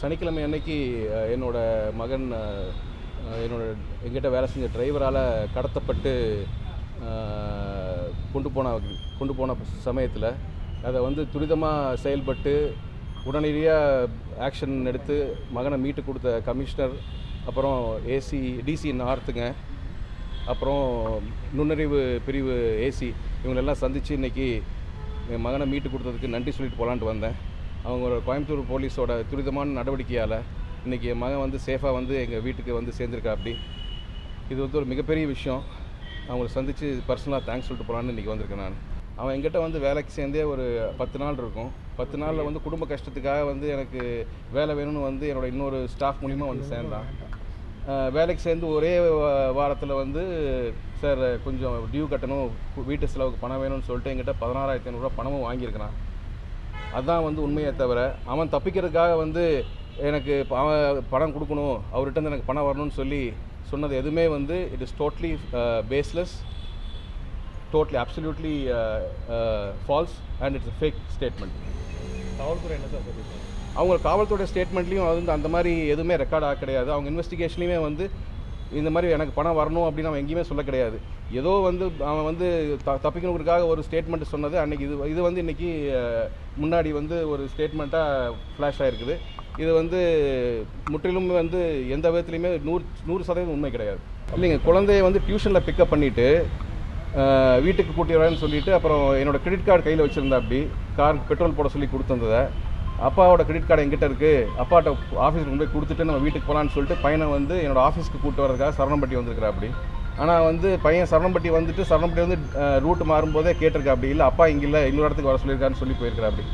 சனிக்கிழமை அன்னைக்கு என்னோடய என்னோட மகன் என்னோட எங்கிட்ட வேலை செஞ்ச டிரைவரால் கடத்தப்பட்டு கொண்டு போன கொண்டு போன சமயத்தில் அதை வந்து துரிதமாக செயல்பட்டு உடனடியாக ஆக்ஷன் எடுத்து மகனை மீட்டு கொடுத்த கமிஷனர் அப்புறம் ஏசி டிசி நார்த்துங்க அப்புறம் நுண்ணறிவு பிரிவு ஏசி இவங்களெல்லாம் சந்தித்து இன்றைக்கி என் மகனை மீட்டு கொடுத்ததுக்கு நன்றி சொல்லிட்டு போகலான்ட்டு வந்தேன். அவங்க கோயம்புத்தூர் போலீஸோட துரிதமான நடவடிக்கையால் இன்றைக்கி என் மகன் வந்து சேஃபாக வந்து எங்கள் வீட்டுக்கு வந்து சேர்ந்துருக்கா அப்படி. இது வந்து ஒரு மிகப்பெரிய விஷயம். அவங்கள சந்தித்து பர்சனலாக தேங்க்ஸ் சொல்லிட்டு போகலான்னு இன்றைக்கி வந்திருக்கேன் நான். அவன் என்கிட்ட வந்து வேலைக்கு சேர்ந்தே ஒரு பத்து நாள் இருக்கும். பத்து நாளில் வந்து குடும்ப கஷ்டத்துக்காக வந்து எனக்கு வேலை வேணும்னு வந்து என்னோட இன்னொரு ஸ்டாஃப் மூலிமா வந்து சேர்ந்தான். வேலைக்கு சேர்ந்து ஒரே வாரத்தில் வந்து சார் கொஞ்சம் டியூ கட்டணும் வீட்டு செலவுக்கு பணம் வேணும்னு சொல்லிட்டு என்கிட்ட பதினாறாயிரத்தி ஐநூறுரூவா பணமும் வாங்கியிருக்கிறான். அதான் வந்து உண்மையே தவிர அவன் தப்பிக்கிறதுக்காக வந்து எனக்கு அவன் பணம் கொடுக்கணும் அவர்கிட்ட இருந்து எனக்கு பணம் வரணும்னு சொல்லி சொன்னது எதுவுமே வந்து it is totally baseless totally absolutely false and it's fake statement காவல்துறை என்ன சார் அவங்க காவல்துறை ஸ்டேட்மெண்ட்லேயும் அது வந்து அந்த மாதிரி எதுவுமே ரெக்கார்ட் ஆக கிடையாது. அவங்க இன்வெஸ்டிகேஷன்லையுமே வந்து இந்த மாதிரி எனக்கு பணம் வரணும் அப்படின்னு அவன் எங்கேயுமே சொல்ல கிடையாது. ஏதோ வந்து அவன் வந்து த தப்பிக்கணுங்கிறதுக்காக ஒரு ஸ்டேட்மெண்ட் சொன்னது. அன்னைக்கு இது இது வந்து இன்றைக்கி முன்னாடி வந்து ஒரு ஸ்டேட்மெண்ட்டாக ஃப்ளாஷ் ஆகிருக்குது இது வந்து முற்றிலும் வந்து எந்த விதத்துலையுமே நூறு நூறு சதவீதம் உண்மை கிடையாது. இல்லைங்க குழந்தைய வந்து டியூஷனில் பிக்கப் பண்ணிவிட்டு வீட்டுக்கு கூட்டி வரேன்னு சொல்லிவிட்டு அப்புறம் என்னோடய கிரெடிட் கார்டு கையில் வச்சுருந்தா அப்படி கார் பெட்ரோல் போட சொல்லி கொடுத்துருந்ததை அப்பாவோட கிரெடிட் கார்டு எங்கிட்ட இருக்குது அப்பாட்ட ஆஃபீஸில் கொண்டு போய் கொடுத்துட்டு நம்ம வீட்டுக்கு போகலான்னு சொல்லிட்டு பையனை வந்து என்னோட ஆஃபீஸ்க்கு கூப்பிட்டு வரதுக்காக சரணம்பட்டி வந்திருக்கிறா அப்படி ஆனால் வந்து பையன் சரணம்பட்டி வந்துட்டு சரணம்பட்டி வந்து ரூட் மாறும்போதே கேட்டிருக்கா அப்படி. இல்லை அப்பா இங்கே இல்லை இன்னொரு இடத்துக்கு வர சொல்லியிருக்காருன்னு சொல்லி போயிருக்கிறா அப்படி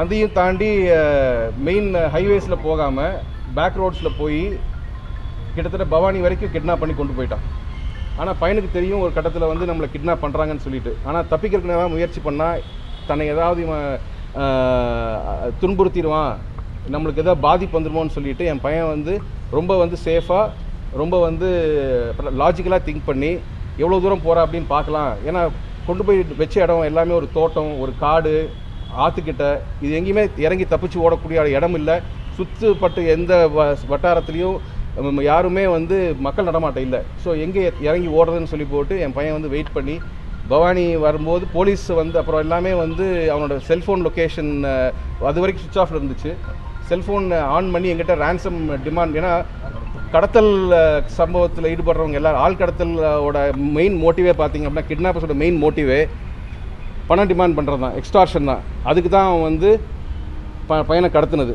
அதையும் தாண்டி மெயின் ஹைவேஸில் போகாமல் பேக் ரோட்ஸில் போய் கிட்டத்தட்ட பவானி வரைக்கும் கிட்னாப் பண்ணி கொண்டு போயிட்டான். ஆனால் பையனுக்கு தெரியும் ஒரு கட்டத்தில் வந்து நம்மளை கிட்னாப் பண்ணுறாங்கன்னு சொல்லிட்டு. ஆனால் தப்பிக்கிறதுக்கு நேரம் முயற்சி பண்ணால் தன்னை ஏதாவது இவன் துன்புறுத்திடுவான். நம்மளுக்கு எதாவது பாதிப்பு வந்துடுமோன்னு சொல்லிட்டு என் பையன் வந்து ரொம்ப வந்து சேஃபாக ரொம்ப வந்து லாஜிக்கலாக திங்க் பண்ணி எவ்வளோ தூரம் போகிறா அப்படின்னு பார்க்கலாம். ஏன்னா கொண்டு போய் வச்ச இடம் எல்லாமே ஒரு தோட்டம் ஒரு காடு ஆற்றுக்கிட்ட இது எங்கேயுமே இறங்கி தப்பிச்சு ஓடக்கூடிய இடம் இல்லை. சுற்றுப்பட்டு எந்த வ வட்டாரத்துலேயும் யாருமே வந்து மக்கள் நடமாட்டம் இல்லை. ஸோ எங்கே இறங்கி ஓடுறதுன்னு சொல்லி போட்டு என் பையன் வந்து வெயிட் பண்ணி பவானி வரும்போது போலீஸ் வந்து அப்புறம் எல்லாமே வந்து அவனோட செல்ஃபோன் லொக்கேஷன் அது வரைக்கும் சுவிச் ஆஃப் இருந்துச்சு. செல்ஃபோன் ஆன் பண்ணி எங்கிட்ட ரேன்சம் டிமாண்ட் ஏன்னா கடத்தல் சம்பவத்தில் ஈடுபடுறவங்க எல்லாரும் ஆள் கடத்தலோட மெயின் மோட்டிவே பார்த்தீங்க அப்படின்னா கிட்னாப்பர்ஸோட மெயின் மோட்டிவே பணம் டிமாண்ட் பண்ணுறது தான் எக்ஸ்டார்ஷன் தான். அதுக்கு தான் அவன் வந்து ப பையனை கடத்தினது.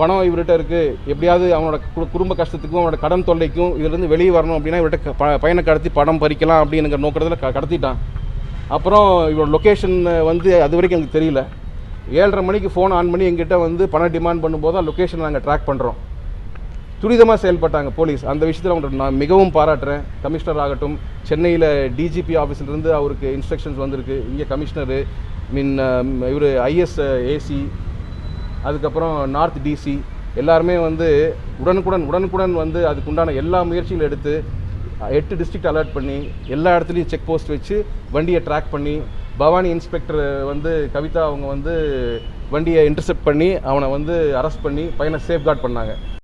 பணம் இவர்கிட்ட இருக்குது எப்படியாவது அவனோட குடும்ப கஷ்டத்துக்கும் அவனோட கடன் தொல்லைக்கும் இதுலேருந்து வெளியே வரணும் அப்படின்னா இவர்கிட்ட ப பையனை கடத்தி பணம் பறிக்கலாம் அப்படிங்கிற நோக்கத்தில் க கடத்திட்டான். அப்புறம் இவரோட லொக்கேஷன் வந்து அது வரைக்கும் எனக்கு தெரியல. ஏழரை மணிக்கு ஃபோன் ஆன் பண்ணி எங்கிட்ட வந்து பணம் டிமாண்ட் பண்ணும்போது தான் லொக்கேஷன் நாங்கள் ட்ராக் பண்ணுறோம் துரிதமாக செயல்பட்டாங்க போலீஸ் அந்த விஷயத்தில் அவங்கள்ட்ட நான் மிகவும் பாராட்டுறேன். கமிஷனர் ஆகட்டும் சென்னையில் டிஜிபி ஆஃபீஸ்லேருந்து அவருக்கு இன்ஸ்ட்ரக்ஷன்ஸ் வந்திருக்கு. இங்கே கமிஷனரு மீன் இவர் ஐஎஸ் ஏசி அதுக்கப்புறம் நார்த் டிசி எல்லாருமே வந்து உடனுக்குடன் உடனுக்குடன் வந்து அதுக்குண்டான எல்லா முயற்சிகளும் எடுத்து எட்டு டிஸ்ட்ரிக்ட் அலர்ட் பண்ணி எல்லா இடத்துலையும் செக் போஸ்ட் வச்சு வண்டியை ட்ராக் பண்ணி பவானி இன்ஸ்பெக்டர் வந்து கவிதா அவங்க வந்து வண்டியை இன்டர்செப்ட் பண்ணி அவனை வந்து அரெஸ்ட் பண்ணி பையனை சேஃப்கார்ட் பண்ணாங்க.